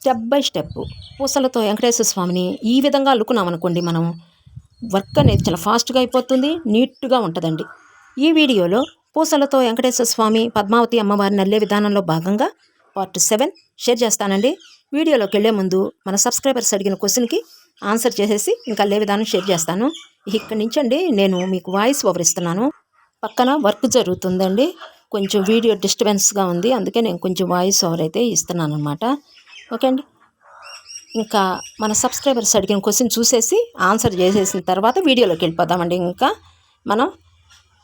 Step by step పూసలతో వెంకటేశ్వర స్వామిని ఈ విధంగా అల్లుకున్నామనుకోండి మనం వర్క్ అనేది చాలా ఫాస్ట్గా అయిపోతుంది నీట్గా ఉంటుందండి. ఈ వీడియోలో పూసలతో వెంకటేశ్వర స్వామి పద్మావతి అమ్మవారిని అల్లే విధానంలో భాగంగా పార్ట్ సెవెన్ షేర్ చేస్తానండి. వీడియోలోకి వెళ్ళే ముందు మన సబ్స్క్రైబర్స్ అడిగిన క్వశ్చన్కి ఆన్సర్ చేసేసి ఇంకా అల్లే విధానం షేర్ చేస్తాను. ఇక్కడి నుంచండి నేను మీకు వాయిస్ ఓవర్ ఇస్తున్నాను పక్కన వర్క్ జరుగుతుందండి. కొంచెం వీడియో డిస్టర్బెన్స్గా ఉంది అందుకే నేను కొంచెం వాయిస్ ఓవర్ అయితే ఇస్తున్నాను అనమాట ఓకే అండి. ఇంకా మన సబ్స్క్రైబర్స్ అడిగిన క్వశ్చన్ చూసేసి ఆన్సర్ చేసేసిన తర్వాత వీడియోలోకి వెళ్ళిపోదామండి. ఇంకా మనం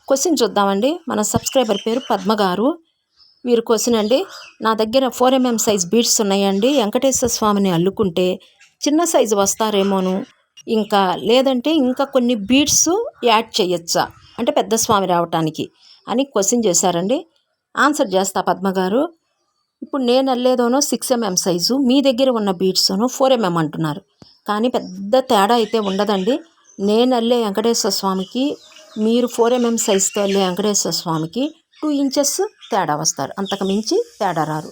క్వశ్చన్ చూద్దామండి. మన సబ్స్క్రైబర్ పేరు పద్మ గారు. వీరు క్వశ్చన్ అండి నా దగ్గర ఫోర్ ఎంఎం సైజ్ బీడ్స్ ఉన్నాయండి. వెంకటేశ్వర స్వామిని అల్లుకుంటే చిన్న సైజు వస్తారేమోను. ఇంకా లేదంటే ఇంకా కొన్ని బీడ్స్ యాడ్ చేయొచ్చా? అంటే పెద్ద స్వామి రావటానికి అని క్వశ్చన్ చేశారండి. ఆన్సర్ చేస్తా పద్మ గారు. ఇప్పుడు నేను అల్లేదోనో సిక్స్ ఎంఎం సైజు మీ దగ్గర ఉన్న బీడ్స్ను ఫోర్ ఎంఎం అంటున్నారు. కానీ పెద్ద తేడా అయితే ఉండదండి. నేను అల్లే వెంకటేశ్వర స్వామికి మీరు ఫోర్ ఎంఎం సైజుతో అల్లే వెంకటేశ్వర స్వామికి టూ ఇంచెస్ తేడా వస్తారు. అంతకు మించి తేడా రారు.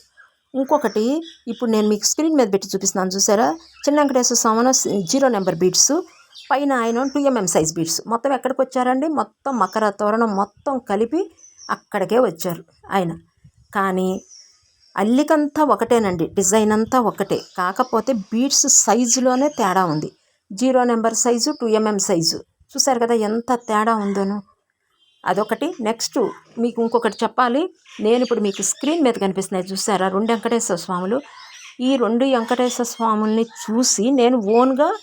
ఇంకొకటి ఇప్పుడు నేను మీకు స్క్రీన్ మీద పెట్టి చూపిస్తున్నాను చూసారా? చిన్న Venkateswara Swami zero number beads పైన ఆయన టూ ఎంఎం సైజ్ బీడ్స్ మొత్తం ఎక్కడికి వచ్చారండి? మొత్తం మకర తోరణం మొత్తం కలిపి అక్కడికే వచ్చారు ఆయన. కానీ అల్లికంతా ఒకటేనండి డిజైన్ అంతా ఒకటే. కాకపోతే బీడ్స్ సైజులోనే తేడా ఉంది. Zero number size two MM size. చూసారు కదా ఎంత తేడా ఉందోను. అదొకటి. నెక్స్ట్ మీకు ఇంకొకటి చెప్పాలి. నేను ఇప్పుడు మీకు స్క్రీన్ మీద కనిపిస్తున్నాయి. చూసారా రెండు వెంకటేశ్వర స్వాములు. ఈ రెండు వెంకటేశ్వర స్వాముల్ని చూసి నేను ఓన్గా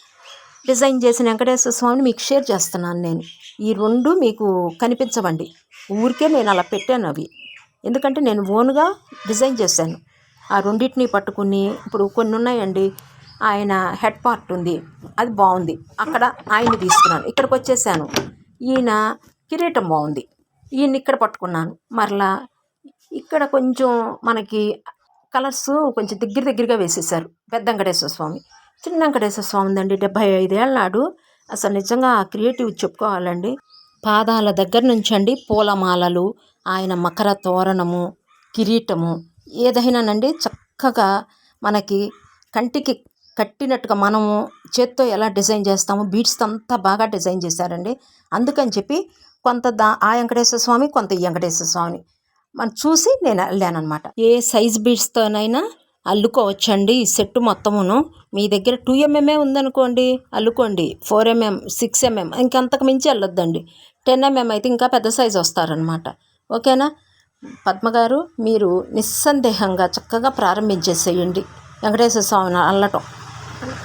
డిజైన్ చేసిన వెంకటేశ్వర స్వామిని మీకు షేర్ చేస్తున్నాను నేను. ఈ రెండు మీకు కనిపించవండి. ఊరికే నేను అలా పెట్టాను అవి. ఎందుకంటే నేను ఓన్గా డిజైన్ చేశాను. ఆ రెండింటిని పట్టుకుని ఇప్పుడు కొన్ని ఉన్నాయండి. ఆయన హెడ్ పార్ట్ ఉంది. అది బాగుంది. అక్కడ ఆయన్ని తీసుకున్నాను. ఇక్కడికి వచ్చేసాను. ఈయన కిరీటం బాగుంది. ఈయన ఇక్కడ పట్టుకున్నాను. మరలా ఇక్కడ కొంచెం మనకి కలర్స్ కొంచెం దగ్గర దగ్గరగా వేసేసారు పెద్ద వెంకటేశ్వర స్వామి. చిన్న వెంకటేశ్వర స్వామి ఉందండి. డెబ్బై ఐదేళ్ళ నాడు అసలు నిజంగా క్రియేటివ్ చెప్పుకోవాలండి. పాదాల దగ్గర నుంచి అండి పూలమాలలు ఆయన మకర తోరణము కిరీటము ఏదైనానండి చక్కగా మనకి కంటికి కట్టినట్టుగా మనము చేత్తో ఎలా డిజైన్ చేస్తామో బీడ్స్ అంతా బాగా డిజైన్ చేశారండి. అందుకని చెప్పి కొంత దా ఆ వెంకటేశ్వర స్వామి కొంత ఈ వెంకటేశ్వర స్వామి. మనం చూసి నేను వెళ్ళానమాట ఏ సైజ్ బీడ్స్తోనైనా అల్లుకోవచ్చండి ఈ సెట్ మొత్తమును. మీ దగ్గర టూ ఎంఎంఏ ఉందనుకోండి అల్లుకోండి. ఫోర్ ఎంఎం సిక్స్ ఎంఎం ఇంకంతకు మించి వెళ్ళొద్దండి టెన్ ఎంఎం అయితే ఇంకా పెద్ద సైజు వస్తారనమాట ఓకేనా? పద్మ గారు మీరు నిస్సందేహంగా చక్కగా ప్రారంభించేసేయండి. వెంకటేశ్వర స్వామిని అల్లటం.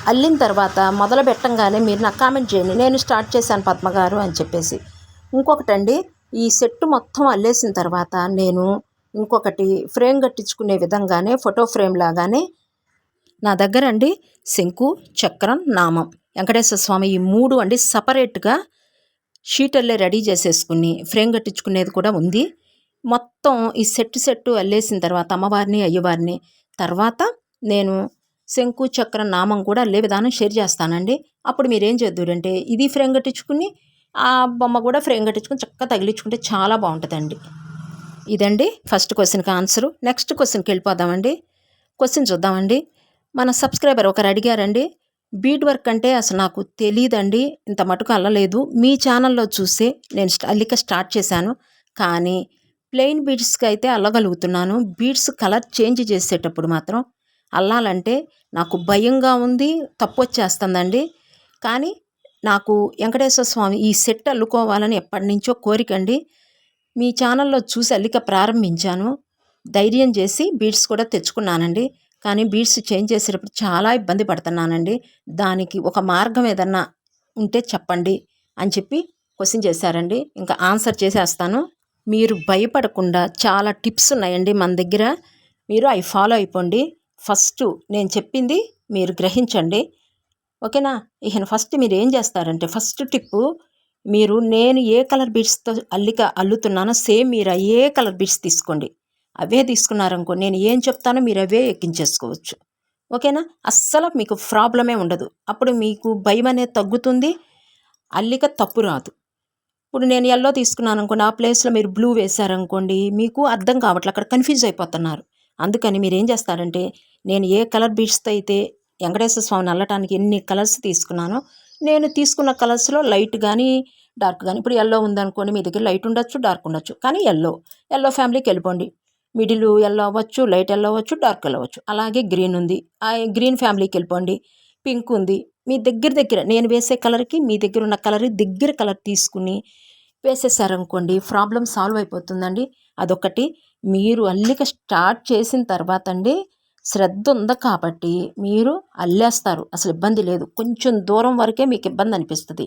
అల్లిన తర్వాత మొదలు పెట్టంగానే మీరు నాకు కామెంట్ చేయండి. నేను స్టార్ట్ చేశాను పద్మగారు అని చెప్పేసి. ఇంకొకటండి ఈ సెట్ మొత్తం అల్లేసిన తర్వాత నేను ఇంకొకటి ఫ్రేమ్ కట్టించుకునే విధంగానే ఫోటో ఫ్రేమ్ లాగానే నా దగ్గర అండి శంకు చక్రం నామం. వెంకటేశ్వర స్వామి ఈ మూడు అండి సపరేట్గా షీటర్లే రెడీ చేసేసుకుని ఫ్రేమ్ కట్టించుకునేది కూడా ఉంది. మొత్తం ఈ సెట్ సెట్టు అల్లేసిన తర్వాత అమ్మవారిని అయ్యవారిని తర్వాత నేను శంకు చక్ర నామం కూడా అల్లే విధానం షేర్ చేస్తానండి. అప్పుడు మీరేం చేద్దురంటే ఇది ఫ్రేమ్ కట్టించుకుని ఆ బొమ్మ కూడా ఫ్రేమ్ కట్టించుకుని చక్కగా తగిలించుకుంటే చాలా బాగుంటుందండి. ఇదండి ఫస్ట్ క్వశ్చన్కి ఆన్సరు. నెక్స్ట్ క్వశ్చన్కి వెళ్ళిపోదామండి. క్వశ్చన్ చూద్దామండి. మన సబ్స్క్రైబర్ ఒకరు అడిగారండి బీట్ వర్క్ అంటే అసలు నాకు తెలియదండి ఇంత మటుకు అల్లలేదు. మీ ఛానల్లో చూసే నేను అల్లిక స్టార్ట్ చేశాను. కానీ ప్లెయిన్ బీడ్స్కి అయితే అల్లగలుగుతున్నాను. బీడ్స్ కలర్ చేంజ్ చేసేటప్పుడు మాత్రం అల్లాలంటే నాకు భయంగా ఉంది తప్పు వచ్చేస్తుందండి కానీ నాకు వెంకటేశ్వర స్వామి ఈ సెట్ అల్లుకోవాలని ఎప్పటి నుంచో కోరికండి మీ ఛానల్లో చూసి అల్లిక ప్రారంభించాను. ధైర్యం చేసి బీడ్స్ కూడా తెచ్చుకున్నానండి. కానీ బీట్స్ చేంజ్ చేసేటప్పుడు చాలా ఇబ్బంది పడుతున్నానండి. దానికి ఒక మార్గం ఏదన్నా ఉంటే చెప్పండి అని చెప్పి క్వశ్చన్ చేశారండి. ఇంకా ఆన్సర్ చేసేస్తాను. మీరు భయపడకుండా చాలా టిప్స్ ఉన్నాయండి మన దగ్గర. మీరు అవి ఫాలో అయిపోండి. ఫస్ట్ నేను చెప్పింది మీరు గ్రహించండి. ఓకేనా? ఇక ఫస్ట్ మీరు ఏం చేస్తారంటే ఫస్ట్ టిప్పు మీరు నేను ఏ కలర్ బీడ్స్తో అల్లిక అల్లుతున్నానో సేమ్ మీరు ఏ కలర్ బీడ్స్ తీసుకోండి. అవే తీసుకున్నారనుకో నేను ఏం చెప్తానో మీరు అవే ఎక్కించేసుకోవచ్చు. ఓకేనా? అస్సలు మీకు ప్రాబ్లమే ఉండదు. అప్పుడు మీకు భయం అనేది తగ్గుతుంది. అల్లిక తప్పు రాదు. ఇప్పుడు నేను ఎల్లో తీసుకున్నాను అనుకోండి ఆ ప్లేస్లో మీరు బ్లూ వేశారనుకోండి మీకు అర్థం కావట్లేదు అక్కడ కన్ఫ్యూజ్ అయిపోతున్నారు. అందుకని మీరు ఏం చేస్తారంటే నేను ఏ కలర్ బీడ్స్తో అయితే వెంకటేశ్వర స్వామిని అల్లటానికి ఎన్ని కలర్స్ తీసుకున్నానో నేను తీసుకున్న కలర్స్లో లైట్ కానీ డార్క్ కానీ ఇప్పుడు ఎల్లో ఉందనుకోండి మీ దగ్గర లైట్ ఉండొచ్చు డార్క్ ఉండొచ్చు. కానీ ఎల్లో ఎల్లో ఫ్యామిలీకి వెళ్ళిపోండి. మిడిల్ ఎల్లో అవ్వచ్చు లైట్ ఎల్లో అవ్వచ్చు డార్క్ ఎల్లో అవ్వచ్చు. అలాగే గ్రీన్ ఉంది. ఆ గ్రీన్ ఫ్యామిలీకి వెళ్ళిపోండి. పింక్ ఉంది. మీ దగ్గర దగ్గర నేను వేసే కలర్కి మీ దగ్గర ఉన్న కలర్ దగ్గర కలర్ తీసుకుని వేసేసారనుకోండి ప్రాబ్లం సాల్వ్ అయిపోతుందండి. అదొకటి. మీరు అల్లిక స్టార్ట్ చేసిన తర్వాత అండి శ్రద్ధ ఉంది కాబట్టి మీరు అల్లేస్తారు. అసలు ఇబ్బంది లేదు. కొంచెం దూరం వరకే మీకు ఇబ్బంది అనిపిస్తుంది.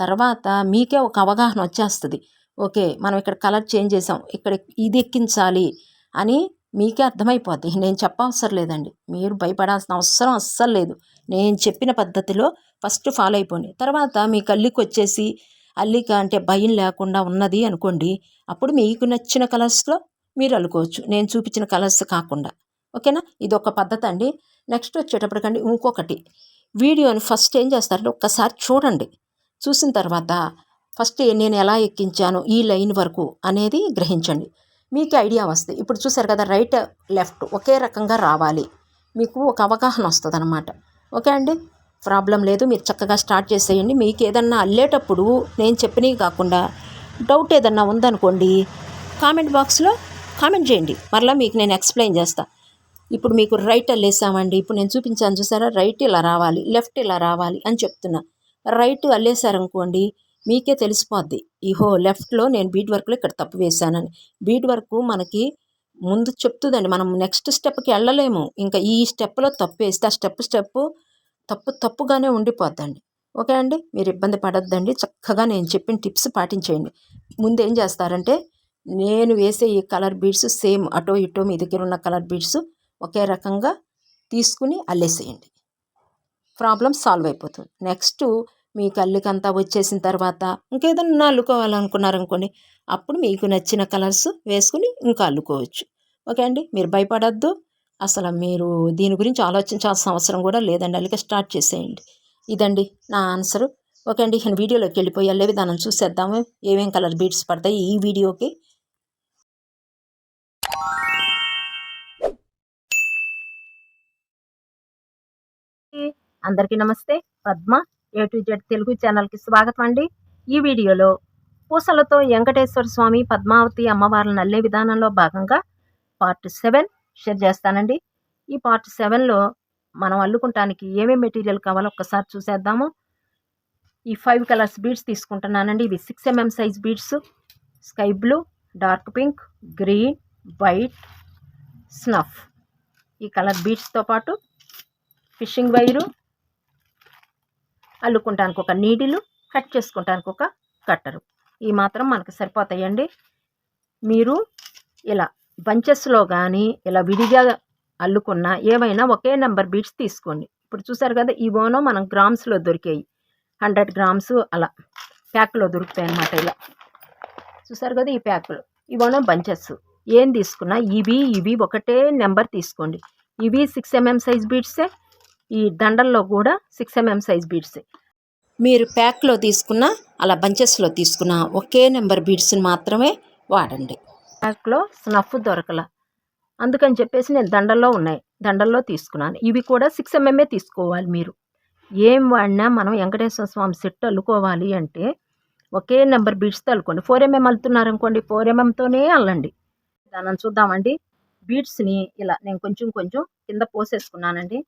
తర్వాత మీకే ఒక అవగాహన వచ్చేస్తుంది. ఓకే మనం ఇక్కడ కలర్ చేంజ్ చేసాం. ఇక్కడ ఇది ఎక్కించాలి. అని మీకే అర్థమైపోద్ది. నేను చెప్పవసరం లేదండి. మీరు భయపడాల్సిన అవసరం అస్సలు లేదు. నేను చెప్పిన పద్ధతిలో ఫస్ట్ ఫాలో అయిపోండి. తర్వాత మీకు అల్లికి వచ్చేసి అల్లిక అంటే భయం లేకుండా ఉన్నది అనుకోండి అప్పుడు మీకు నచ్చిన కలర్స్లో మీరు అల్లుకోవచ్చు. నేను చూపించిన కలర్స్ కాకుండా. ఓకేనా? ఇది ఒక పద్ధతి అండి. నెక్స్ట్ వచ్చేటప్పటికండి ఇంకొకటి. వీడియోని ఫస్ట్ ఏం చేస్తారంటే ఒక్కసారి చూడండి. చూసిన తర్వాత ఫస్ట్ నేను ఎలా ఎక్కించాను ఈ లైన్ వరకు అనేది గ్రహించండి. మీకు ఐడియా వస్తుంది. ఇప్పుడు చూసారు కదా రైట్ లెఫ్ట్ ఒకే రకంగా రావాలి. మీకు ఒక అవగాహన వస్తుంది అనమాట ఓకే అండి? ప్రాబ్లం లేదు. మీరు చక్కగా స్టార్ట్ చేసేయండి. మీకు ఏదన్నా అల్లేటప్పుడు నేను చెప్పినవి కాకుండా డౌట్ ఏదన్నా ఉందనుకోండి కామెంట్ బాక్స్లో కామెంట్ చేయండి. మరలా మీకు నేను ఎక్స్ప్లెయిన్ చేస్తాను ఇప్పుడు మీకు రైట్ అల్లేసామండి. ఇప్పుడు నేను చూపించాను చూసారా? రైట్ ఇలా రావాలి లెఫ్ట్ ఇలా రావాలి అని చెప్తున్నా. రైట్ అల్లేసారనుకోండి మీకే తెలిసిపోద్ది. ఇహో లెఫ్ట్లో నేను బీడ్ వర్క్లో ఇక్కడ తప్పు వేశానని. బీడ్ వర్క్ మనకి ముందు చెప్తుందండి. మనం నెక్స్ట్ స్టెప్కి వెళ్ళలేము. ఇంకా ఈ స్టెప్లో తప్పు వేస్తే ఆ స్టెప్ స్టెప్ తప్పు తప్పుగానే ఉండిపోద్దండి. ఓకే అండి? మీరు ఇబ్బంది పడద్దండి. చక్కగా నేను చెప్పిన టిప్స్ పాటించేయండి. ముందు ఏం చేస్తారంటే నేను వేసే ఈ కలర్ బీడ్స్ సేమ్ అటో ఇటో మీ దగ్గర ఉన్న కలర్ బీడ్స్ ఒకే రకంగా తీసుకుని అల్లేసేయండి. ప్రాబ్లం సాల్వ్ అయిపోతుంది. నెక్స్ట్ మీ కళ్ళకంతా వచ్చేసిన తర్వాత ఇంకేదన్నా అల్లుకోవాలనుకున్నారనుకోండి అప్పుడు మీకు నచ్చిన కలర్స్ వేసుకుని ఇంకా అల్లుకోవచ్చు. ఓకే అండి? మీరు భయపడద్దు. అసలు మీరు దీని గురించి ఆలోచించాల్సిన అవసరం కూడా లేదండి. అల్లిక స్టార్ట్ చేసేయండి. ఇదండి నా ఆన్సరు. ఓకే అండి? నేను వీడియోలోకి వెళ్ళిపోయి అల్లే విధానం చూసేద్దాము. ఏమేం కలర్ బీట్స్ పడతాయి ఈ వీడియోకి? అందరికీ నమస్తే. Padma A to Z Telugu ఛానల్కి స్వాగతం అండి. ఈ వీడియోలో పూసలతో వెంకటేశ్వర స్వామి పద్మావతి అమ్మవార్లను అల్లే విధానంలో భాగంగా పార్ట్ సెవెన్ షేర్ చేస్తానండి. ఈ పార్ట్ సెవెన్లో మనం అల్లుకుంటానికి ఏమేమి మెటీరియల్ కావాలో ఒక్కసారి చూసేద్దాము. ఈ ఫైవ్ కలర్స్ బీడ్స్ తీసుకుంటున్నానండి. ఇవి six MM size beads. Sky blue dark pink green white snuff. ఈ కలర్ బీడ్స్తో పాటు ఫిషింగ్ వైరు అల్లుకుంటానికి ఒక నీడిలు కట్ చేసుకుంటానికి ఒక కట్టరు. ఈ మాత్రం మనకు సరిపోతాయండి. మీరు ఇలా బంచెస్లో కానీ ఇలా విడిగా అల్లుకున్న ఏమైనా ఒకే నెంబర్ బీట్స్ తీసుకోండి. ఇప్పుడు చూసారు కదా ఈ ఓనో మనం గ్రామ్స్లో దొరికాయి. హండ్రెడ్ గ్రామ్స్ అలా ప్యాక్లో దొరుకుతాయి అన్నమాట ఇలా. చూసారు కదా ఈ ప్యాకులు. ఇవోనో బంచెస్. ఏం తీసుకున్నా? ఇవి ఇవి ఒకటే నెంబర్ తీసుకోండి. ఇవి సిక్స్ ఎంఎం సైజ్ బీట్సే ఈ దండల్లో కూడా సిక్స్ ఎంఎం సైజ్ బీడ్సే. మీరు ప్యాక్లో తీసుకున్న అలా బంచెస్లో తీసుకున్న ఒకే నెంబర్ బీడ్స్ని మాత్రమే వాడండి. ప్యాక్లో స్నఫ్ దొరకల. అందుకని చెప్పేసి నేను దండల్లో ఉన్నాయి. దండల్లో తీసుకున్నాను. ఇవి కూడా సిక్స్ ఎంఎంఏ తీసుకోవాలి మీరు. ఏం వాడినా మనం వెంకటేశ్వర స్వామి సెట్ అల్లుకోవాలి అంటే ఒకే నెంబర్ బీడ్స్తో అల్లుకోండి. ఫోర్ ఎంఎం అల్లుతున్నారనుకోండి ఫోర్ ఎంఎంతోనే అల్లండి. దాన్ని చూద్దామండి. బీడ్స్ని ఇలా నేను కొంచెం కొంచెం కింద పోసేసుకున్నానండి.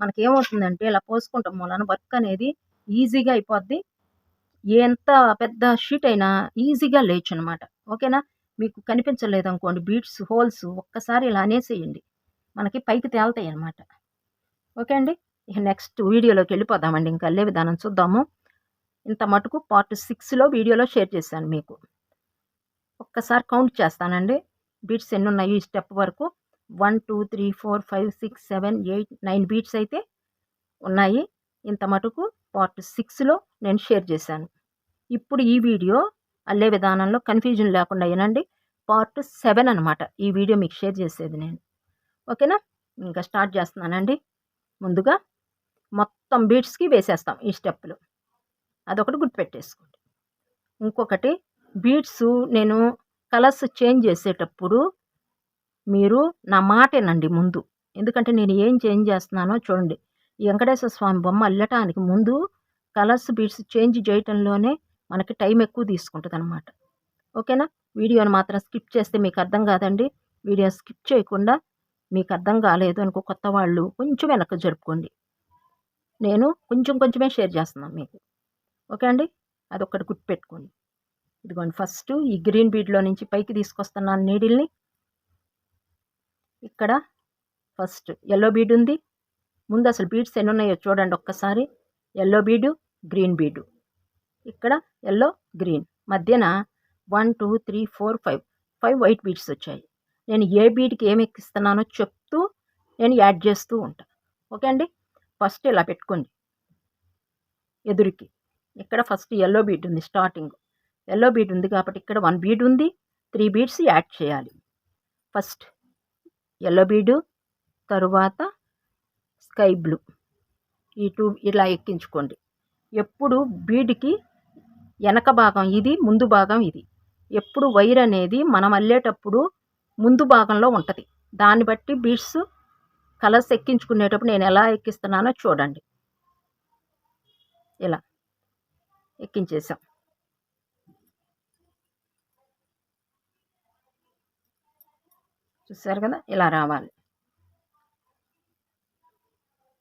మనకేమవుతుందంటే ఇలా పోసుకుంటాం. మూలన వర్క్ అనేది ఈజీగా అయిపోద్ది. ఎంత పెద్ద షీట్ అయినా ఈజీగా లేచు అనమాట ఓకేనా? మీకు కనిపించలేదు అనుకోండి బీట్స్ హోల్స్ ఒక్కసారి ఇలా అనేసేయండి. మనకి పైకి తేలుతాయి అనమాట ఓకే అండి? ఇక నెక్స్ట్ వీడియోలోకి వెళ్ళిపోదామండి. ఇంకా అల్లే విధానం చూద్దాము. ఇంత మటుకు పార్ట్ సిక్స్లో వీడియోలో షేర్ చేశాను మీకు. ఒక్కసారి కౌంట్ చేస్తానండి. బీట్స్ ఎన్ని ఉన్నాయి ఈ స్టెప్ వరకు. One two three four five six seven eight nine beads అయితే ఉన్నాయి. ఇంత మటుకు పార్ట్ సిక్స్లో నేను షేర్ చేశాను. ఇప్పుడు ఈ వీడియో అల్లే విధానంలో కన్ఫ్యూజన్ లేకుండా వినండి. పార్ట్ సెవెన్ అనమాట ఈ వీడియో మీకు షేర్ చేసేది నేను. ఓకేనా? ఇంకా స్టార్ట్ చేస్తున్నానండి. ముందుగా మొత్తం బీట్స్కి వేసేస్తాం ఈ స్టెప్పులు. అదొకటి గుర్తుపెట్టేసుకోండి. ఇంకొకటి బీట్స్ నేను కలర్స్ చేంజ్ చేసేటప్పుడు మీరు నా మాటేనండి ముందు. ఎందుకంటే నేను ఏం చేంజ్ చేస్తున్నానో చూడండి. ఈ వెంకటేశ్వర స్వామి బొమ్మ అల్లటానికి ముందు కలర్స్ బీడ్స్ చేంజ్ చేయటంలోనే మనకి టైం ఎక్కువ తీసుకుంటుంది అనమాట ఓకేనా? వీడియోని మాత్రం స్కిప్ చేస్తే మీకు అర్థం కాదండి. వీడియో స్కిప్ చేయకుండా మీకు అర్థం కాలేదు అనుకో కొత్త వాళ్ళు కొంచెం వెనక్కి జరుపుకోండి. నేను కొంచెం కొంచెమే షేర్ చేస్తున్నాను మీకు. ఓకే అండి? అదొక్కటి గుర్తుపెట్టుకోండి. ఇదిగోండి ఫస్ట్ ఈ గ్రీన్ బీడ్లో నుంచి పైకి తీసుకొస్తున్నాను నీడిల్ని. ఇక్కడ ఫస్ట్ ఎల్లో బీడ్ ఉంది ముందు అసలు బీడ్స్ ఎన్ని ఉన్నాయో చూడండి ఒక్కసారి. ఎల్లో బీడు గ్రీన్ బీడు. ఇక్కడ ఎల్లో గ్రీన్. మధ్యన one two three four five. Five white beads వచ్చాయి. నేను ఏ బీడ్కి ఏమి ఎక్కిస్తున్నానో చెప్తూ నేను యాడ్ చేస్తూ ఉంటాను ఓకే అండి? ఫస్ట్ ఇలా పెట్టుకోండి. ఎదురుకి. ఇక్కడ ఫస్ట్ ఎల్లో బీడ్ ఉంది స్టార్టింగ్. ఎల్లో బీడ్ ఉంది కాబట్టి ఇక్కడ వన్ బీడ్ ఉంది. త్రీ బీడ్స్ యాడ్ చేయాలి. ఫస్ట్ ఎల్లో బీడు తరువాత స్కై బ్లూ. ఈ టూ ఇలా ఎక్కించుకోండి. ఎప్పుడు బీడ్కి వెనక భాగం ఇది ముందు భాగం ఇది. ఎప్పుడు వైర్ అనేది మనం అల్లేటప్పుడు ముందు భాగంలో ఉంటుంది. దాన్ని బట్టి బీడ్స్ కలర్స్ ఎక్కించుకునేటప్పుడు నేను ఎలా ఎక్కిస్తున్నానో చూడండి. ఇలా ఎక్కించేసాం. చూసారు కదా? ఇలా రావాలి.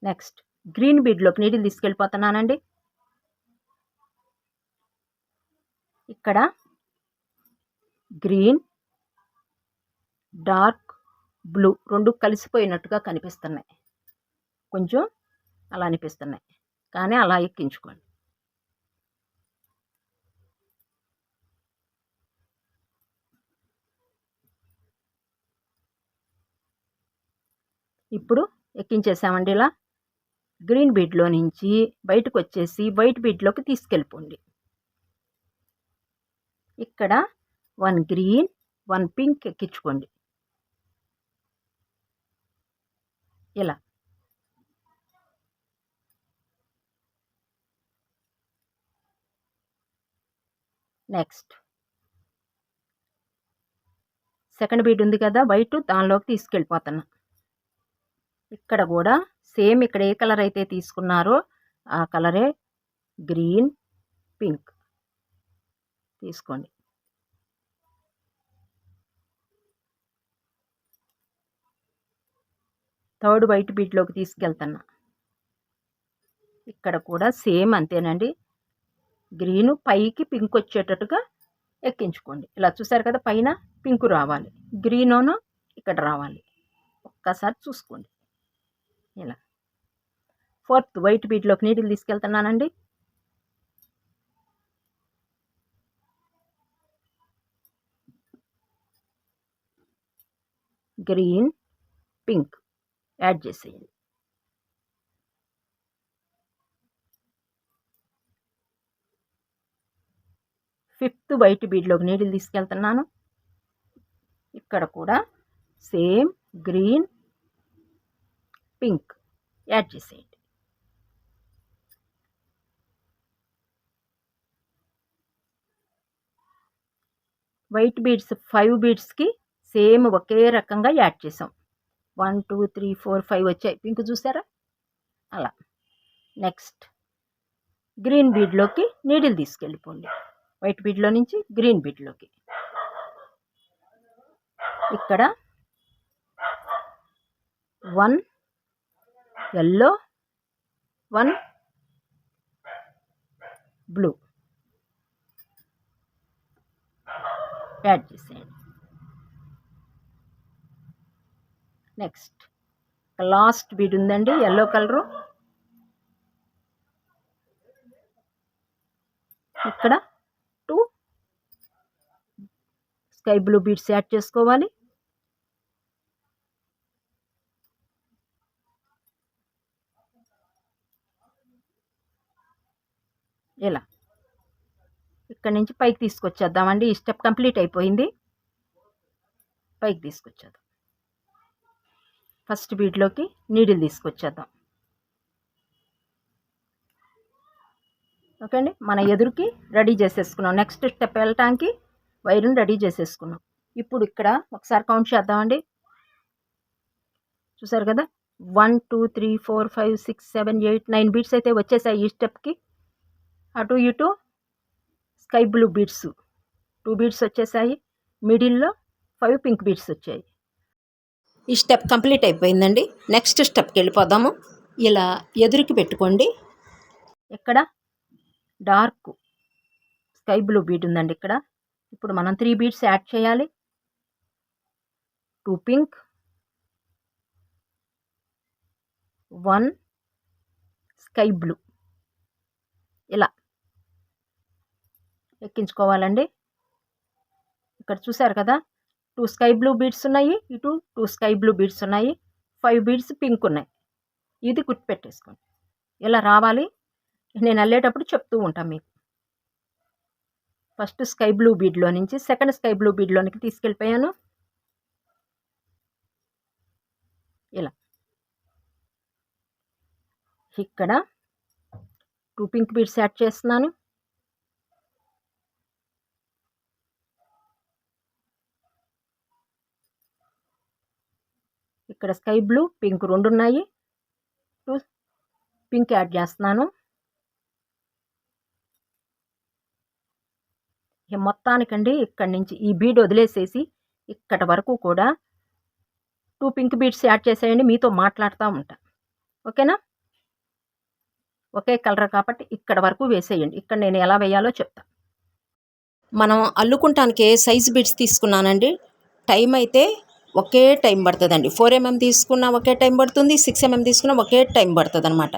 నెక్స్ట్. గ్రీన్ బీడ్లోకి నీటిని తీసుకెళ్ళిపోతున్నానండి. ఇక్కడ గ్రీన్ డార్క్ బ్లూ రెండు కలిసిపోయినట్టుగా కనిపిస్తున్నాయి. కొంచెం అలా అనిపిస్తున్నాయి. కానీ అలా ఎక్కించుకోండి. ఇప్పుడు ఎక్కించేసామండి ఇలా. గ్రీన్ బీడ్లో నుంచి బయటకు వచ్చేసి వైట్ బీడ్లోకి తీసుకెళ్ళిపోండి. ఇక్కడ వన్ గ్రీన్ వన్ పింక్ ఎక్కించుకోండి. ఇలా. నెక్స్ట్. సెకండ్ బీడ్ ఉంది కదా వైట్ దానిలోకి తీసుకెళ్ళిపోతున్నా. ఇక్కడ కూడా సేమ్ ఇక్కడ ఏ కలర్ అయితే తీసుకున్నారో ఆ కలరే గ్రీన్ పింక్. తీసుకోండి. థర్డ్ వైట్ బీట్లోకి తీసుకెళ్తున్నా. ఇక్కడ కూడా సేమ్ అంతేనండి. గ్రీను పైకి పింక్ వచ్చేటట్టుగా ఎక్కించుకోండి. ఇలా చూసారు కదా పైన పింక్ రావాలి. గ్రీనోను ఇక్కడ రావాలి. ఒక్కసారి చూసుకోండి. ఇలా. ఫోర్త్ వైట్ బీట్లోకి నీటిని తీసుకెళ్తున్నానండి. గ్రీన్ పింక్ యాడ్ చేసేయండి. ఫిఫ్త్ వైట్ బీడ్లోకి నీళ్ళు తీసుకెళ్తున్నాను. ఇక్కడ కూడా సేమ్ గ్రీన్ పింక్. యాడ్ చేసేయండి. వైట్ బీడ్స్ ఫైవ్ బీడ్స్కి సేమ్ ఒకే రకంగా యాడ్ చేసాం. One two three four five వచ్చాయి. పింక్ చూసారా? అలా. నెక్స్ట్. గ్రీన్ బీడ్లోకి నీడిల్ తీసుకెళ్ళిపోండి. వైట్ బీడ్లో నుంచి గ్రీన్ బీడ్లోకి. ఇక్కడ one yellow one blue. Add చేసేయండి. నెక్స్ట్ లాస్ట్ బీడ్ ఉందండి. ఎల్లో కలరు ఇక్కడ two sky blue beads add చేసుకోవాలి. ఇలా ఇక్కడ నుంచి పైకి తీసుకొచ్చేద్దామండి ఈ స్టెప్ కంప్లీట్ అయిపోయింది. పైకి తీసుకొచ్చేద్దాం. ఫస్ట్ బీడ్లోకి నీడిల్ తీసుకొచ్చేద్దాం. ఓకే అండి? మన ఎదురుకి రెడీ చేసేసుకున్నాం. నెక్స్ట్ స్టెప్ వెళ్ళటానికి వైర్ని రెడీ చేసేసుకున్నాం. ఇప్పుడు ఇక్కడ ఒకసారి కౌంట్ చేద్దామండి చూసారు కదా? One two three four five six seven eight nine beads అయితే వచ్చేసాయి ఈ స్టెప్కి. అటు ఇటు sky blue beads. Two beads వచ్చేసాయి. మిడిల్లో ఫైవ్ పింక్ బీట్స్ వచ్చాయి. ఈ స్టెప్ కంప్లీట్ అయిపోయిందండి. నెక్స్ట్ స్టెప్కి వెళ్ళిపోదాము. ఇలా ఎదురుకి పెట్టుకోండి. ఇక్కడ డార్క్ స్కై బ్లూ బీట్ ఉందండి ఇక్కడ. ఇప్పుడు మనం త్రీ బీట్స్ యాడ్ చేయాలి. Two pink. One sky blue. ఇలా. ఎక్కించుకోవాలండి. ఇక్కడ చూసారు కదా టూ స్కై బ్లూ బీడ్స్ ఉన్నాయి. ఇటు టూ స్కై బ్లూ బీడ్స్ ఉన్నాయి. ఫైవ్ బీడ్స్ పింక్ ఉన్నాయి. ఇది గుర్తుపెట్టేసుకోండి. ఇలా రావాలి? నేను వెళ్ళేటప్పుడు చెప్తూ ఉంటాను మీకు. ఫస్ట్ స్కై బ్లూ బీడ్లో నుంచి సెకండ్ స్కై బ్లూ బీడ్లోనికి తీసుకెళ్ళిపోయాను. ఇలా. ఇక్కడ టూ పింక్ బీడ్స్ యాడ్ చేస్తున్నాను. ఇక్కడ స్కై బ్లూ పింక్ రెండు ఉన్నాయి టూ పింక్ యాడ్ చేస్తున్నాను. మొత్తానికండి ఇక్కడి నుంచి ఈ బీడ్ వదిలేసేసి ఇక్కడ వరకు కూడా టూ పింక్ బీడ్స్ యాడ్ చేసేయండి మీతో మాట్లాడుతూ ఉంటా. ఓకేనా? ఒకే కలర్ కాబట్టి ఇక్కడ వరకు వేసేయండి. ఇక్కడ నేను ఎలా వేయాలో చెప్తా. మనం అల్లుకుంటానికి సైజ్ బీడ్స్ తీసుకున్నానండి? టైం అయితే ఒకే టైం పడుతుందండి. ఫోర్ ఎంఎం తీసుకున్నా ఒకే టైం పడుతుంది సిక్స్ ఎంఎం తీసుకున్నా ఒకే టైం పడుతుంది అనమాట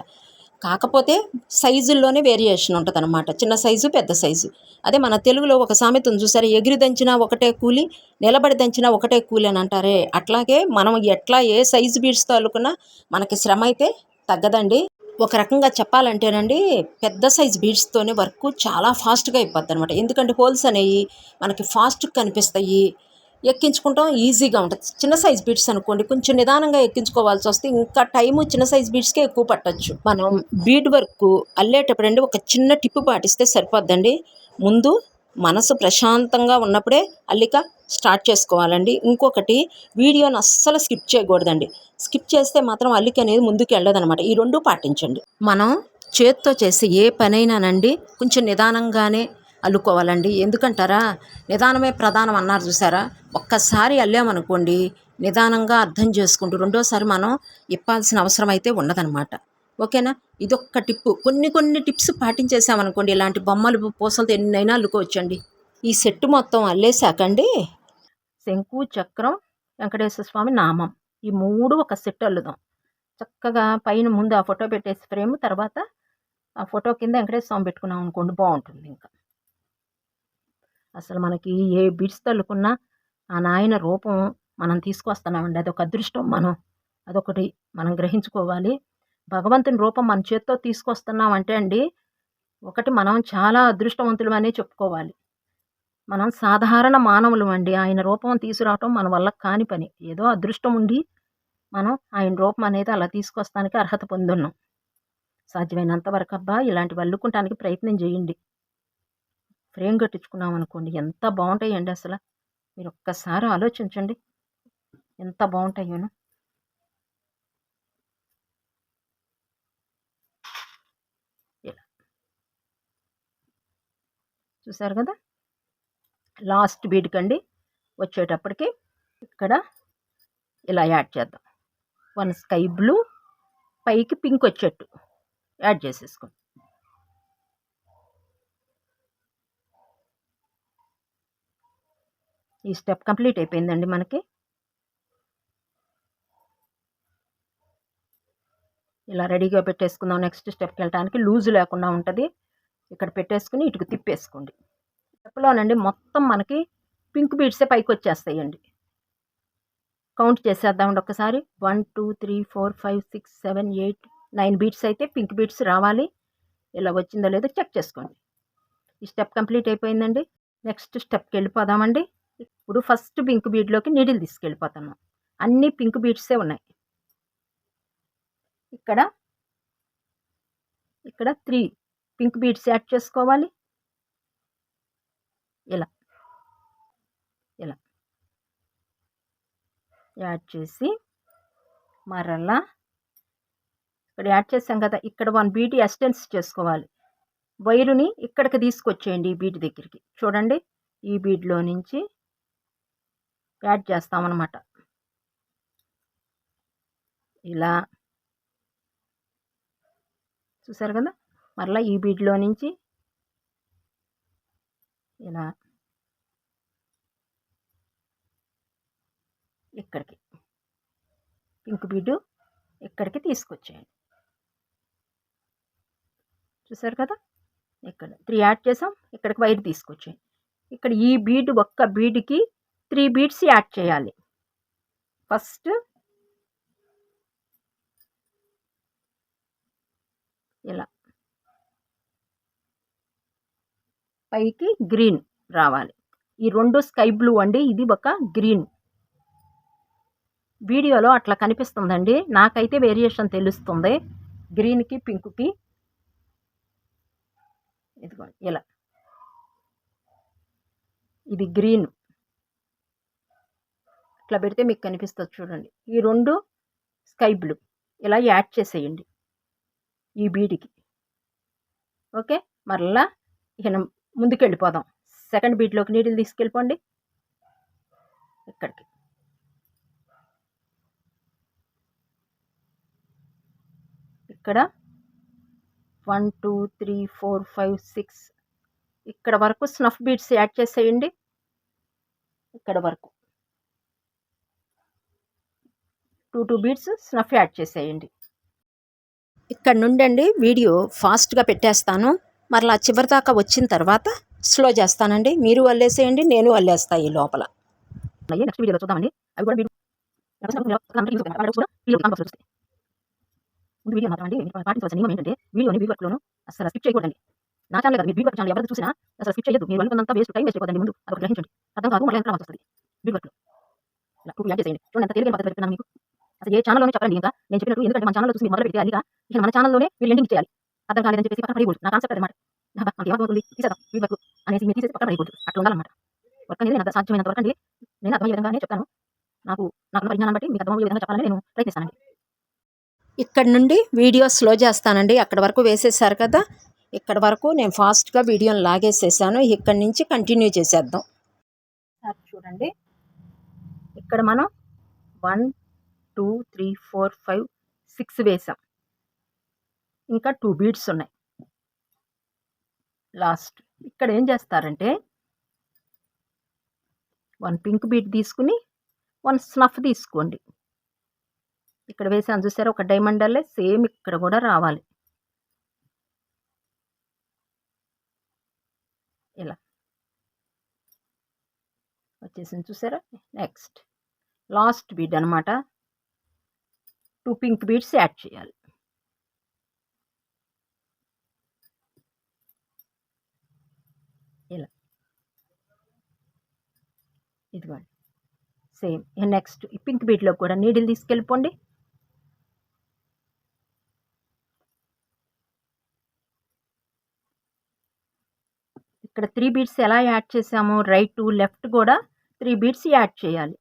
కాకపోతే సైజుల్లోనే వేరియేషన్ ఉంటుంది అనమాట చిన్న సైజు పెద్ద సైజు. అదే మన తెలుగులో ఒక సామెత ఉంది చూసారా? ఎగిరి దంచినా ఒకటే కూలి నిలబడి దంచినా ఒకటే కూలి అని అంటారే. అట్లాగే మనం ఎట్లా ఏ సైజు బీడ్స్తో అల్లుకున్నా మనకి శ్రమ అయితే తగ్గదండి. ఒక రకంగా చెప్పాలంటేనండి పెద్ద సైజ్ బీడ్స్తోనే వర్క్ చాలా ఫాస్ట్గా అయిపోద్ది అనమాట ఎందుకంటే హోల్స్ అనేవి మనకి ఫాస్ట్గా కనిపిస్తాయి. ఎక్కించుకుంటాం ఈజీగా ఉంటుంది. చిన్న సైజ్ బీడ్స్ అనుకోండి కొంచెం నిదానంగా ఎక్కించుకోవాల్సి వస్తే ఇంకా టైము చిన్న సైజ్ బీడ్స్కే ఎక్కువ పట్టచ్చు. మనం బీడ్ వర్క్ అల్లేటప్పుడు అండి ఒక చిన్న టిప్పు పాటిస్తే సరిపోద్దండి. ముందు మనసు ప్రశాంతంగా ఉన్నప్పుడే అల్లిక స్టార్ట్ చేసుకోవాలండి. ఇంకొకటి వీడియోని అస్సలు స్కిప్ చేయకూడదండి. స్కిప్ చేస్తే మాత్రం అల్లిక అనేది ముందుకు వెళ్ళదనమాట. ఈ రెండు పాటించండి. మనం చేత్తో చేసే ఏ పనైనానండి కొంచెం నిదానంగానే అల్లుకోవాలండి. ఎందుకంటారా? నిదానమే ప్రధానం అన్నారు చూసారా? ఒక్కసారి అల్లామనుకోండి నిదానంగా అర్థం చేసుకుంటూ రెండోసారి మనం ఇప్పాల్సిన అవసరం అయితే ఉండదనమాట ఓకేనా? ఇదొక్క టిప్పు. కొన్ని కొన్ని టిప్స్ పాటించేసామనుకోండి ఇలాంటి బొమ్మలు పూసలతో ఎన్నైనా అల్లుకోవచ్చండి. ఈ సెట్ మొత్తం అల్లేసాకండి శంకు చక్రం వెంకటేశ్వర స్వామి నామం. ఈ మూడు ఒక సెట్ అల్లుదాం. చక్కగా పైన ముందు ఆ ఫోటో పెట్టేసి ఫ్రేమ్ తర్వాత ఆ ఫోటో కింద వెంకటేశ్వర స్వామి పెట్టుకున్నాం అనుకోండి బాగుంటుంది ఇంకా. అసలు మనకి ఏ బిడ్స్ తల్లుకున్నా ఆ నాయన రూపం మనం తీసుకొస్తున్నామండి. అదొక అదృష్టం మనం. అదొకటి మనం గ్రహించుకోవాలి. భగవంతుని రూపం మన చేత్తో తీసుకొస్తున్నామంటే అండి ఒకటి మనం చాలా అదృష్టవంతులు అనే చెప్పుకోవాలి. మనం సాధారణ మానవులు అండి. ఆయన రూపం తీసుకురావటం మన వల్ల కాని పని. ఏదో అదృష్టం ఉండి మనం ఆయన రూపం అనేది అలా తీసుకొస్తానికి అర్హత పొందున్నాం. సాధ్యమైనంత వరకు అబ్బా ఇలాంటివి అల్లుకుంటానికి ప్రయత్నం చేయండి. ఫ్రేమ్ కట్టించుకున్నాం అనుకోండి ఎంత బాగుంటాయండి అసలు? మీరు ఒక్కసారి ఆలోచించండి. ఎంత బాగుంటాయోను. ఇలా. చూసారు కదా? లాస్ట్ బీడ్కండి వచ్చేటప్పటికి ఇక్కడ ఇలా యాడ్ చేద్దాం. వన్ స్కై బ్లూ పైకి పింక్ వచ్చేట్టు యాడ్ చేసేసుకోండి. ఈ స్టెప్ కంప్లీట్ అయిపోయిందండి మనకి. ఇలా రెడీగా పెట్టేసుకుందాం. నెక్స్ట్ స్టెప్కి వెళ్ళడానికి లూజ్ లేకుండా ఉంటుంది. ఇక్కడ పెట్టేసుకుని ఇటుకు తిప్పేసుకోండి. స్టెప్లోనండి మొత్తం మనకి పింక్ బీడ్సే పైకి వచ్చేస్తాయండి. కౌంట్ చేసేద్దామండి ఒక్కసారి. One two three four five six seven eight nine beads అయితే పింక్ బీట్స్ రావాలి. ఇలా వచ్చిందో లేదో చెక్ చేసుకోండి. ఈ స్టెప్ కంప్లీట్ అయిపోయిందండి. నెక్స్ట్ స్టెప్కి వెళ్ళిపోదామండి. ఇప్పుడు ఫస్ట్ పింక్ బీడ్లోకి నీడిల్ తీసుకెళ్ళిపోతాను. అన్ని పింక్ బీడ్సే ఉన్నాయి. ఇక్కడ ఇక్కడ త్రీ పింక్ బీడ్స్ యాడ్ చేసుకోవాలి. ఇలా. ఇలా. యాడ్ చేసి మరలా ఇక్కడ యాడ్ చేసాం కదా ఇక్కడ వన్ బీట్ ఎక్స్టెన్స్ చేసుకోవాలి. వైరుని ఇక్కడికి తీసుకొచ్చేయండి ఈ బీట్ దగ్గరికి. చూడండి ఈ బీడ్లో నుంచి యాడ్ చేస్తామన్నమాట. ఇలా చూసారు కదా? మరలా ఈ బీడ్లో నుంచి ఇలా ఇక్కడికి. పింక్ బీడు ఇక్కడికి తీసుకొచ్చేయండి. చూసారు కదా? ఇక్కడ త్రీ యాడ్ చేసాం. ఇక్కడికి వైర్ తీసుకొచ్చేయండి. ఇక్కడ ఈ బీడ్ ఒక్క బీడ్కి త్రీ బీట్స్ యాడ్ చేయాలి. ఫస్ట్ ఇలా. పైకి గ్రీన్ రావాలి. ఈ రెండు స్కై బ్లూ అండి ఇది ఒక గ్రీన్. వీడియోలో అట్లా కనిపిస్తుందండి. నాకైతే వేరియేషన్ తెలుస్తుంది. గ్రీన్కి పింక్కి. ఇదిగో ఇలా. ఇది గ్రీన్. ఇట్లా పెడితే మీకు కనిపిస్తుంది చూడండి. ఈ రెండు స్కై బ్లూ. ఇలా యాడ్ చేసేయండి. ఈ బీడికి ఓకే? మరలా ఇక ముందుకెళ్ళిపోదాం. సెకండ్ బీట్లోకి నీటిని తీసుకెళ్ళిపోండి. ఇక్కడికి. ఇక్కడ one two three four five six. ఇక్కడ వరకు స్నఫ్ బీట్స్ యాడ్ చేసేయండి. ఇక్కడ వరకు. Two two beads snuff add చేసేయండి. ఇక్కడ నుండండి వీడియో ఫాస్ట్గా పెట్టేస్తాను. మరలా చివరి దాకా వచ్చిన తర్వాత స్లో చేస్తానండి. మీరు వల్లేసేయండి నేను వల్లేస్తా ఈ లోపల. నెక్స్ట్ వీడియోలో చూద్దామండి. అవి కూడా ముందు వీడియో మాత్రం అండి మీరు పాటించవలసిన నియమం ఏంటంటే వీడియోని వర్క్లోను అసలు స్కిప్ చేయకూడదండి. నా ఛానల్ కదా మీరు ఛానల్ ఎవరు చూసినా అసలు స్కిప్ చేయొద్దు. మీరు అనుకున్నంత వేస్ట్ టైం వేస్ట్ అయిపోదండి ముందు. అదొక గ్రహించండి. అర్థం కాదు మళ్ళీ ఎంత వస్తుంది. బీ వర్క్లో ఇలా టూ యాడ్ చేసేయండి. చూడండి ఎంత తేలిక పద్ధతి పెడుతున్నాను మీకు. అసలు ఏ ఛానల్లోనే చెప్పండి ఇంకా నేను చెప్పినట్టు ఎందుకంటే మన ఛానల్లో చూసి మొదలు పెడితే అదిగా ఇక మన ఛానల్లోనే మీరు ఎండింగ్ చేయాలి అర్థం కాలేదని చెప్పేసి పక్కన పడిపోదు నా కాన్సెప్ట్ అనమాట నాకు ఏమవుతుంది తీసేద్దాం. బీ వర్క్ అనేసి మీరు తీసేసి పక్కన పడిపోదు అట్లా ఉండాలన్నమాట. వర్క్ అనేది నాకు సాధ్యమైనంత వరకు అండి. నేను అర్థమయ్యే విధంగానే చెప్తాను. నాకు నాకు పరిజ్ఞానం బట్టి మీకు అర్థమయ్యే విధంగా చెప్పాలని నేను ప్రయత్నిస్తానండి. ఇక్కడ నుండి వీడియో స్లో చేస్తానండి. అక్కడ వరకు వేసేసారు కదా. ఇక్కడ వరకు నేను ఫాస్ట్గా వీడియోని లాగేసేసాను. ఇక్కడి నుంచి కంటిన్యూ చేసేద్దాం. చూడండి. ఇక్కడ మనం one two three four five six వేసాం. ఇంకా టూ బీడ్స్ ఉన్నాయి. లాస్ట్ ఇక్కడ ఏం చేస్తారంటే వన్ పింక్ బీట్ తీసుకుని వన్ స్నఫ్ తీసుకోండి. ఇక్కడ వేసాను చూసారా ఒక డైమండ్ అల్లే సేమ్ ఇక్కడ కూడా రావాలి. ఇలా. వచ్చేసింది చూసారా నెక్స్ట్. లాస్ట్ బీడ్ అనమాట టూ పింక్ బీడ్స్ యాడ్ చేయాలి. ఇలా. ఇదిగోండి. సేమ్. నెక్స్ట్ ఈ పింక్ బీట్లో కూడా నీడిల్ తీసుకెళ్ళిపోండి. ఇక్కడ త్రీ బీట్స్ ఎలా యాడ్ చేసామో రైట్ టు లెఫ్ట్ కూడా త్రీ బీట్స్ యాడ్ చేయాలి.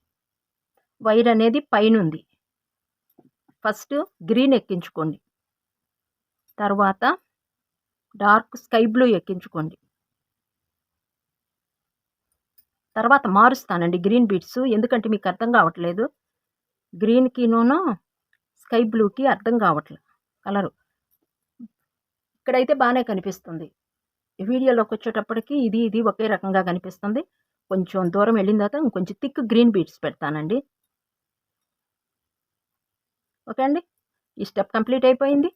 వైర్ అనేది పైన ఉంది ఫస్ట్ గ్రీన్ ఎక్కించుకోండి. తర్వాత డార్క్ స్కై బ్లూ ఎక్కించుకోండి. తర్వాత మారుస్తానండి గ్రీన్ బీట్స్ ఎందుకంటే మీకు అర్థం కావట్లేదు. గ్రీన్కినూను స్కై బ్లూకి అర్థం కావట్లేదు కలరు. ఇక్కడైతే బాగానే కనిపిస్తుంది. వీడియోలోకి వచ్చేటప్పటికి ఇది ఇది ఒకే రకంగా కనిపిస్తుంది. కొంచెం దూరం వెళ్ళిన తర్వాత ఇంకొంచెం థిక్ గ్రీన్ బీట్స్ పెడతానండి. ఓకే అండి. ఈ స్టెప్ కంప్లీట్ అయిపోయింది.